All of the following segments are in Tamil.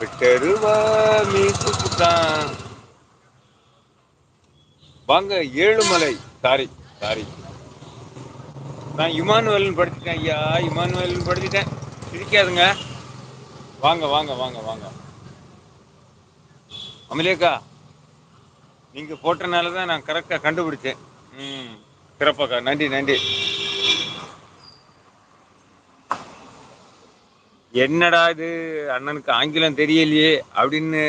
விட்டருவா மீசுக்குத்தான். வாங்க ஏழுமலை. Sorry sorry. நான் இமானுவல்னு படிச்சுட்டேன் ஐயா இமானுவல்னு படிச்சுட்டேன். சிரிக்காதுங்க. வாங்க வாங்க வாங்க வாங்க. அமலேக்கா நீங்க போட்டனால தான் நான் கரெக்டா கண்டுபிடிச்சேன். ம் சிறப்பாக்கா நன்றி நன்றி. என்னடா இது? அண்ணனுக்கு ஆங்கிலம் தெரியலையே அப்படின்னு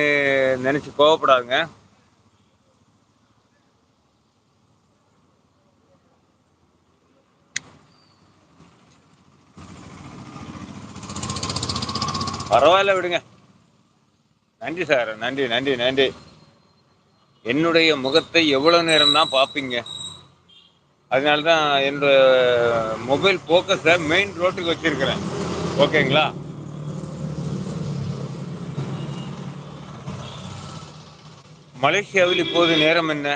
நினைச்சு கோவப்படாதுங்க. பரவாயில்ல விடுங்க. நன்றி சார். நன்றி நன்றி நன்றி. என்னுடைய முகத்தை எவ்வளவு நேரம் தான் பார்ப்பீங்க? அதனால தான் என்னோட மொபைல் ஃபோக்கஸை மெயின் ரோட்டுக்கு வச்சிருக்கிறேன். ஓகேங்களா மலேசியாவில் இப்போது நேரம் என்ன?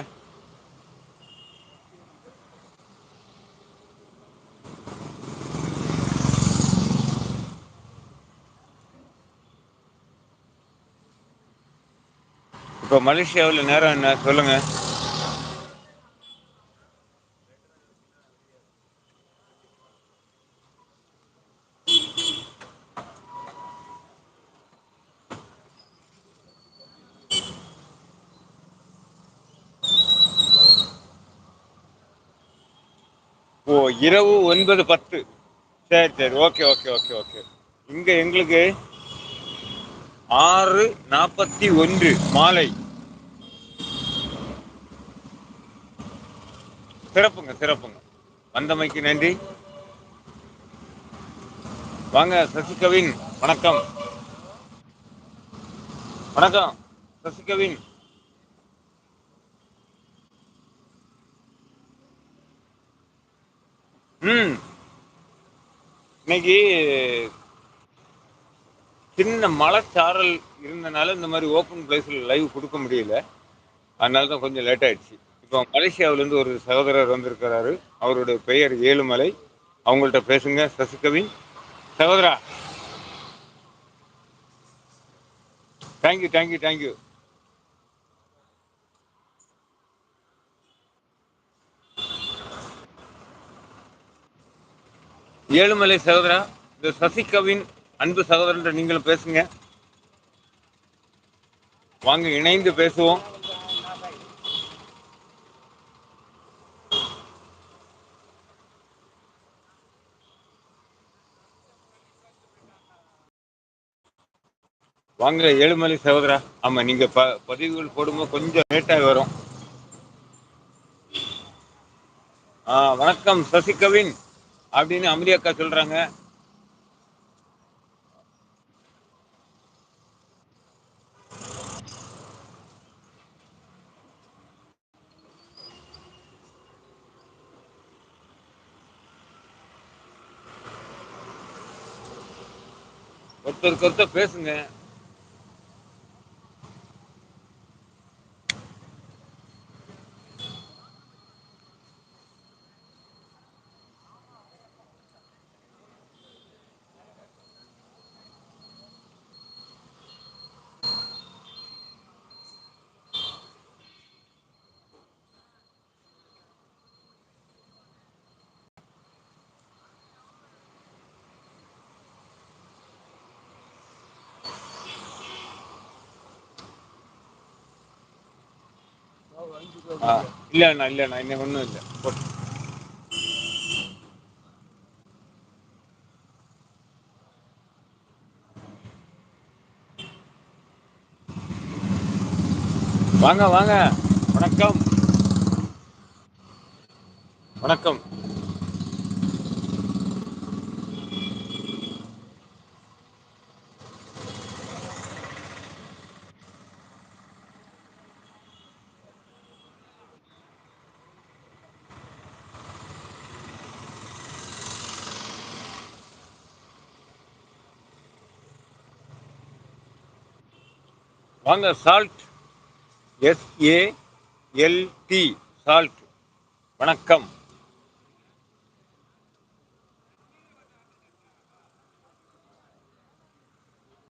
இப்போ மலேசியாவில் நேரம் என்ன? சொல்லுங்க. ஓ இரவு ஒன்பது பத்து. சரி சரி. Okay okay okay okay. இங்க எங்களுக்கு ஆறு நாற்பத்தி ஒன்று மாலை. சிறப்புங்க சிறப்புங்க. வந்தமைக்கு நன்றி. வாங்க சசிகவின் வணக்கம். வணக்கம் சசிகவின். ம். இன்னைக்கு சின்ன மலைச்சாரல் இருந்தனால இந்த மாதிரி ஓப்பன் பிளேஸில் லைவ் கொடுக்க முடியல. அதனால தான் கொஞ்சம் லேட் ஆயிடுச்சு. இப்போ மலேசியாவிலேருந்து ஒரு சகோதரர் வந்திருக்கிறாரு. அவருடைய பெயர் ஏழுமலை. அவங்கள்ட்ட பேசுங்க சசிகவின் சகோதரா. தேங்க்யூ தேங்க்யூ தேங்க்யூ ஏழுமலை சகோதரா இந்த சசிகவின் அன்பு சகோதரன் நீங்களும் பேசுங்க. வாங்க இணைந்து பேசுவோம். வாங்க ஏழுமலை சகோதரா. ஆமா நீங்க ப பதிவுகள் போடும்போது கொஞ்சம் லேட்டாக வரும். வணக்கம் சசிகவின். அப்படின்னு அமிரி அக்கா சொல்றாங்க. ஒருத்தருக்கு ஒருத்தர் பேசுங்க. ஆ, இல்ல அண்ணா இல்ல அண்ணா இன்னும் ஒன்றும் இல்லை போட்டு வாங்க வாங்க வணக்கம் வணக்கம் வாங்க சால்ட் எஸ்ஏஎல்டி சால்ட் வணக்கம்.